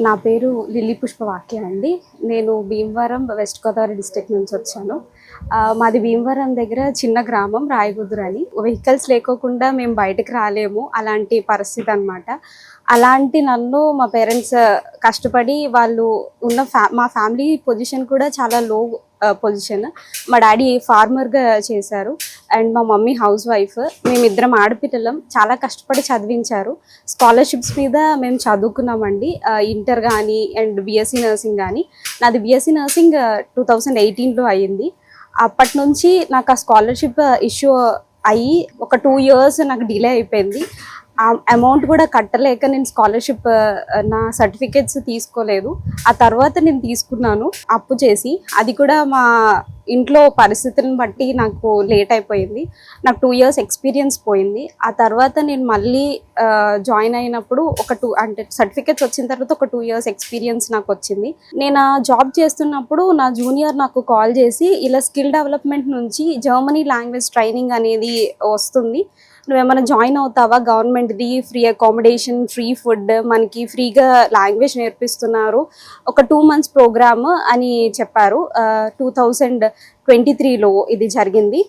నా పేరు లిల్లీ పుష్పవాక్య అండి. నేను భీమవరం వెస్ట్ గోదావరి డిస్ట్రిక్ట్ నుంచి వచ్చాను. మాది భీమవరం దగ్గర చిన్న గ్రామం రాయగుదురు అని. వెహికల్స్ లేకోకుండా మేము బయటకు రాలేము. అలాంటి పరిస్థితి అన్నమాట. అలాంటి నన్ను మా పేరెంట్స్ కష్టపడి వాళ్ళు ఉన్న ఫ్యా మా ఫ్యామిలీ పొజిషన్ కూడా చాలా లో పొజిషన్. మా డాడీ ఫార్మర్గా చేశారు. అండ్ మా మమ్మీ హౌస్ వైఫ్. మేమిద్దరం ఆడపిల్లలం. చాలా కష్టపడి చదివించారు. స్కాలర్షిప్స్ మీద మేము చదువుకున్నామండి. ఇంటర్ కానీ అండ్ బీఎస్సీ నర్సింగ్ కానీ నాది బీఎస్సీ నర్సింగ్ టూ థౌజండ్ ఎయిటీన్లో అయ్యింది. అప్పటి నుంచి నాకు ఆ స్కాలర్షిప్ ఇష్యూ అయ్యి ఒక టూ ఇయర్స్ నాకు డిలే అయిపోయింది. అమౌంట్ కూడా కట్టలేక నేను స్కాలర్షిప్ నా సర్టిఫికేట్స్ తీసుకోలేదు. ఆ తర్వాత నేను తీసుకున్నాను అప్పు చేసి. అది కూడా మా ఇంట్లో పరిస్థితులను బట్టి నాకు లేట్ అయిపోయింది. నాకు టూ ఇయర్స్ ఎక్స్పీరియన్స్ పోయింది. ఆ తర్వాత నేను మళ్ళీ జాయిన్ అయినప్పుడు ఒక టూ అంటే సర్టిఫికేట్స్ వచ్చిన తర్వాత ఒక టూ ఇయర్స్ ఎక్స్పీరియన్స్ నాకు వచ్చింది. నేను ఆ జాబ్ చేస్తున్నప్పుడు నా జూనియర్ నాకు కాల్ చేసి ఇలా స్కిల్ డెవలప్మెంట్ నుంచి జర్మనీ లాంగ్వేజ్ ట్రైనింగ్ అనేది వస్తుంది. నువ్వేమైనా జాయిన్ అవుతావా? గవర్నమెంట్ది ఫ్రీ అకామిడేషన్ ఫ్రీ ఫుడ్ మనకి ఫ్రీగా లాంగ్వేజ్ నేర్పిస్తున్నారు. ఒక టూ మంత్స్ ప్రోగ్రామ్ అని చెప్పారు. టూ థౌజండ్ ట్వంటీ త్రీలో ఇది జరిగింది.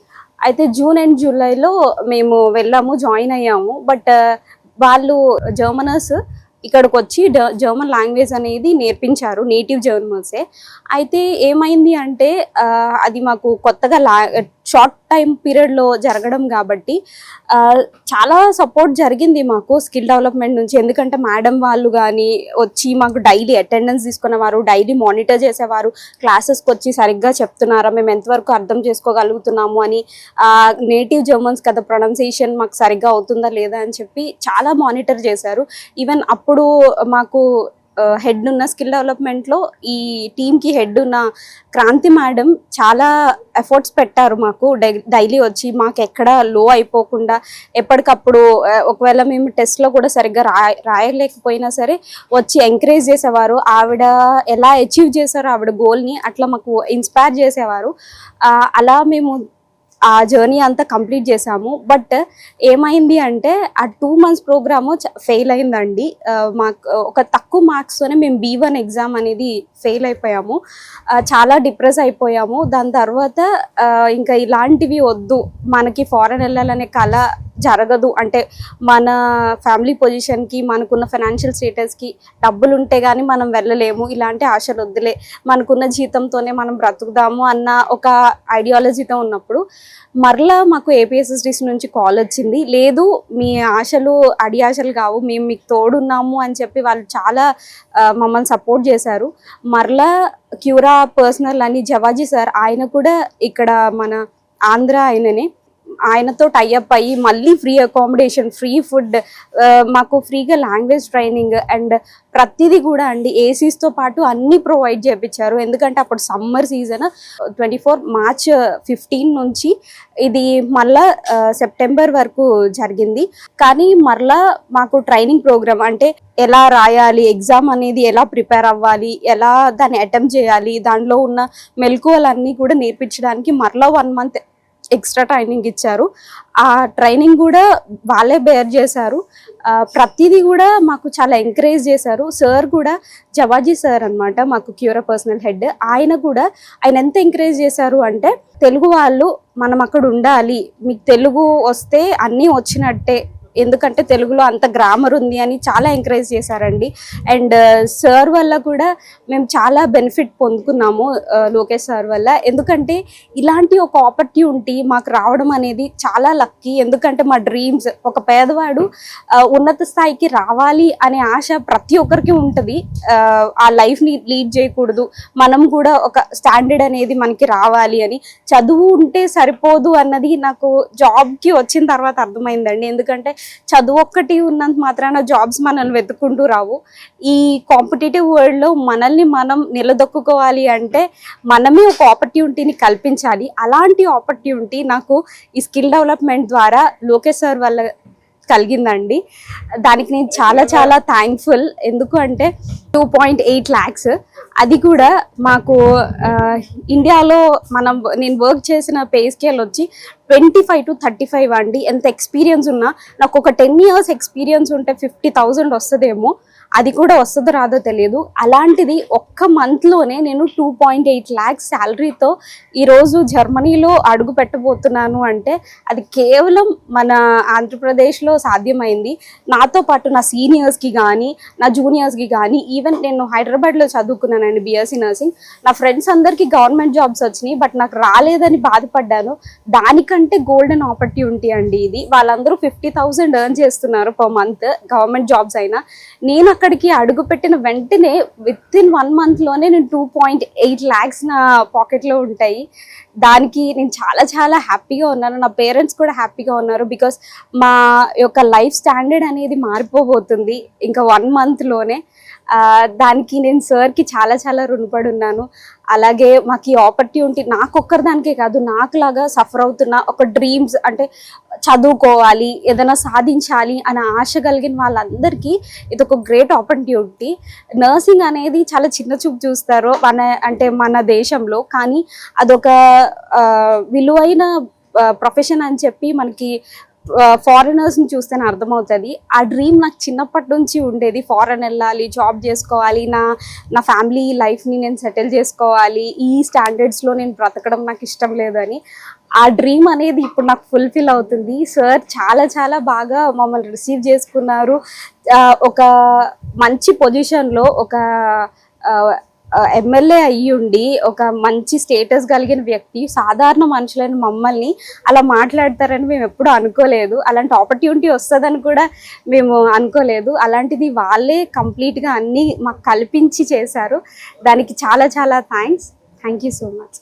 అయితే జూన్ అండ్ జూలైలో మేము వెళ్ళాము జాయిన్ అయ్యాము. బట్ వాళ్ళు జర్మనర్స్ ఇక్కడికి వచ్చి జర్మన్ లాంగ్వేజ్ అనేది నేర్పించారు నేటివ్ జర్మన్సే. అయితే ఏమైంది అంటే అది మాకు కొత్తగా లా షార్ట్ టైం పీరియడ్లో జరగడం కాబట్టి చాలా సపోర్ట్ జరిగింది మాకు స్కిల్ డెవలప్మెంట్ నుంచి. ఎందుకంటే మేడం వాళ్ళు కానీ వచ్చి మాకు డైలీ అటెండెన్స్ తీసుకునేవారు డైలీ మానిటర్ చేసేవారు. క్లాసెస్కి వచ్చి సరిగ్గా చెప్తున్నారా మేము ఎంతవరకు అర్థం చేసుకోగలుగుతున్నాము అని నేటివ్ జర్మన్స్ కదా ప్రొనౌన్సియేషన్ మాకు సరిగ్గా అవుతుందా లేదా అని చెప్పి చాలా మానిటర్ చేశారు. ఈవెన్ అప్పుడు మాకు హెడ్ ఉన్న స్కిల్ డెవలప్మెంట్లో ఈ టీమ్కి హెడ్ ఉన్న క్రాంతి మేడం చాలా ఎఫర్ట్స్ పెట్టారు మాకు డై- డైలీ వచ్చి మాకు ఎక్కడ లో అయిపోకుండా ఎప్పటికప్పుడు ఒకవేళ మేము టెస్ట్లో కూడా సరిగ్గా రాయ రాయలేకపోయినా సరే వచ్చి ఎంకరేజ్ చేసేవారు. ఆవిడ ఎలా అచీవ్ చేశారో ఆవిడ గోల్ని అట్లా మాకు ఇన్స్పైర్ చేసేవారు. అలా మేము ఆ జర్నీ అంతా కంప్లీట్ చేసాము బట్ ఏమైంది అంటే ఆ టూ మంత్స్ ప్రోగ్రాము ఫెయిల్ అయిందండి. మాకు ఒక తక్కువ మార్క్స్తోనే మేము బీ వన్ ఎగ్జామ్ అనేది ఫెయిల్ అయిపోయాము. చాలా డిప్రెస్ అయిపోయాము. దాని తర్వాత ఇంకా ఇలాంటివి వద్దు. మనకి ఫారెన్ వెళ్ళాలనే కళ జరగదు. అంటే మన ఫ్యామిలీ పొజిషన్కి మనకున్న ఫైనాన్షియల్ స్టేటస్కి డబ్బులు ఉంటే కానీ మనం వెళ్ళలేము. ఇలాంటి ఆశలు వద్దులే. మనకున్న జీతంతోనే మనం బ్రతుకుదాము అన్న ఒక ఐడియాలజీతో ఉన్నప్పుడు మరలా మాకు ఏపీఎస్ఎస్డిసి నుంచి కాల్ వచ్చింది. లేదు మీ ఆశలు అడి ఆశలు కావు. మేము మీకు తోడున్నాము అని చెప్పి వాళ్ళు చాలా మమ్మల్ని సపోర్ట్ చేశారు. మరలా క్యూరా పర్సనల్ అని జవాజీ సార్ ఆయన కూడా ఇక్కడ మన ఆంధ్ర ఆయననే ఆయనతో టైఅప్ అయ్యి మళ్ళీ ఫ్రీ అకామిడేషన్ ఫ్రీ ఫుడ్ మాకు ఫ్రీగా లాంగ్వేజ్ ట్రైనింగ్ అండ్ ప్రతిదీ కూడా అండి. ఏసీస్తో పాటు అన్నీ ప్రొవైడ్ చేయించారు ఎందుకంటే అప్పుడు summer season twenty four March fifteen నుంచి ఇది మళ్ళా సెప్టెంబర్ వరకు జరిగింది. కానీ మరలా మాకు ట్రైనింగ్ ప్రోగ్రామ్ అంటే ఎలా రాయాలి ఎగ్జామ్ అనేది ఎలా ప్రిపేర్ అవ్వాలి ఎలా దాన్ని అటెంప్ట్ చేయాలి దాంట్లో ఉన్న మెలకువలన్నీ కూడా నేర్పించడానికి మరలా వన్ మంత్ ఎక్స్ట్రా ట్రైనింగ్ ఇచ్చారు. ఆ ట్రైనింగ్ కూడా వాళ్ళే బేర్ చేశారు. ప్రతిదీ కూడా మాకు చాలా ఎంకరేజ్ చేశారు. సార్ కూడా జవాజీ సార్ అనమాట మాకు క్యూరా పర్సనల్ హెడ్. ఆయన కూడా ఆయన ఎంత ఎంకరేజ్ చేశారు అంటే తెలుగు వాళ్ళు మనం అక్కడ ఉండాలి మీకు తెలుగు వస్తే అన్నీ వచ్చినట్టే ఎందుకంటే తెలుగులో అంత గ్రామర్ ఉంది అని చాలా ఎంకరేజ్ చేశారండి. అండ్ సార్ uh, వల్ల కూడా మేము చాలా బెనిఫిట్ పొందుకున్నాము uh, లోకేష్ సార్ వల్ల. ఎందుకంటే ఇలాంటి ఒక ఆపర్చునిటీ మాకు రావడం అనేది చాలా లక్కీ ఎందుకంటే మా డ్రీమ్స్ ఒక పేదవాడు uh, ఉన్నత స్థాయికి రావాలి అనే ఆశ ప్రతి ఒక్కరికి ఉంటుంది. ఆ లైఫ్ని లీడ్ చేయకూడదు. మనం కూడా ఒక స్టాండర్డ్ అనేది మనకి రావాలి అని. చదువు ఉంటే సరిపోదు అన్నది నాకు జాబ్కి వచ్చిన తర్వాత అర్థమైందండి. ఎందుకంటే చదువు ఒక్కటి ఉన్నంత మాత్రాన జాబ్స్ మనల్ని వెతుక్కుంటూ రావు. ఈ కాంపిటేటివ్ వరల్డ్లో మనల్ని మనం నిలదొక్కుకోవాలి అంటే మనమే ఒక ఆపర్చునిటీని కల్పించాలి. అలాంటి ఆపర్చునిటీ నాకు ఈ స్కిల్ డెవలప్మెంట్ ద్వారా లోకేష్ సార్ వల్ల కలిగిందండి. దానికి నేను చాలా చాలా థ్యాంక్ఫుల్ ఎందుకు అంటే టూ పాయింట్ ఎయిట్ ల్యాక్స్ అది కూడా మాకు ఇండియాలో మనం నేను వర్క్ చేసిన పే స్కేల్ వచ్చి twenty five to thirty five అండి. ఎంత ఎక్స్పీరియన్స్ ఉన్నా నాకు ఒక టెన్ ఇయర్స్ ఎక్స్పీరియన్స్ ఉంటే ఫిఫ్టీ థౌజండ్ వస్తుందేమో. అది కూడా వస్తుందో రాదో తెలియదు. అలాంటిది ఒక్క మంత్లోనే నేను టూ పాయింట్ ఎయిట్ ల్యాక్స్ శాలరీతో ఈరోజు జర్మనీలో అడుగు పెట్టబోతున్నాను అంటే అది కేవలం మన ఆంధ్రప్రదేశ్లో సాధ్యమైంది. నాతో పాటు నా సీనియర్స్కి కానీ నా జూనియర్స్కి కానీ ఈవెన్ నేను హైదరాబాద్లో చదువుకున్నానండి బీఎస్సీ నర్సింగ్ నా ఫ్రెండ్స్ అందరికీ గవర్నమెంట్ జాబ్స్ వచ్చినాయి బట్ నాకు రాలేదని బాధపడ్డాను. దానికంటే గోల్డెన్ ఆపర్చునిటీ అండి ఇది. వాళ్ళందరూ ఫిఫ్టీ థౌసండ్ ఎర్న్ చేస్తున్నారు పర్ మంత్ గవర్నమెంట్ జాబ్స్ అయినా. నేను అక్కడికి అడుగు పెట్టిన వెంటనే విత్ ఇన్ వన్ మంత్లోనే నేను టూ పాయింట్ ఎయిట్ ల్యాక్స్ నా పాకెట్లో ఉంటాయి. దానికి నేను చాలా చాలా హ్యాపీగా ఉన్నాను. నా పేరెంట్స్ కూడా హ్యాపీగా ఉన్నారు బికాస్ మా యొక్క లైఫ్ స్టాండర్డ్ అనేది మారిపోబోతుంది. ఇంకా వన్ మంత్లోనే దానికి నేను సార్కి చాలా చాలా రుణపడి ఉన్నాను అలాగే మాకు ఈ ఆపర్చునిటీ నాకు ఒక్కరిదానికే కాదు నాకులాగా సఫర్ అవుతున్న ఒక డ్రీమ్స్ అంటే చదువుకోవాలి ఏదైనా సాధించాలి అనే ఆశ కలిగిన వాళ్ళందరికీ ఇది ఒక గ్రేట్ ఆపర్చునిటీ నర్సింగ్ అనేది చాలా చిన్న చూపు చూస్తారు మన అంటే మన దేశంలో. కానీ అదొక విలువైన ప్రొఫెషన్ అని చెప్పి మనకి ఫారినర్స్ని చూస్తేనే అర్థమవుతుంది. ఆ డ్రీమ్ నాకు చిన్నప్పటి నుంచి ఉండేది. ఫారెన్ వెళ్ళాలి జాబ్ చేసుకోవాలి నా నా ఫ్యామిలీ లైఫ్ని నేను సెటిల్ చేసుకోవాలి. ఈ స్టాండర్డ్స్లో నేను బ్రతకడం నాకు ఇష్టం లేదని. ఆ డ్రీమ్ అనేది ఇప్పుడు నాకు ఫుల్ఫిల్ అవుతుంది. సార్ చాలా చాలా బాగా మమ్మల్ని రిసీవ్ చేసుకున్నారు. ఒక మంచి పొజిషన్లో ఒక ఎమ్మెల్యే అయ్యి ఉండి ఒక మంచి స్టేటస్ కలిగిన వ్యక్తి సాధారణ మనుషులైన మమ్మల్ని అలా మాట్లాడతారని మేము ఎప్పుడూ అనుకోలేదు. అలాంటి ఆపర్చునిటీ వస్తుందని కూడా మేము అనుకోలేదు. అలాంటిది వాళ్ళే కంప్లీట్గా అన్నీ మాకు కల్పించి చేశారు. దానికి చాలా చాలా thanks thank you so much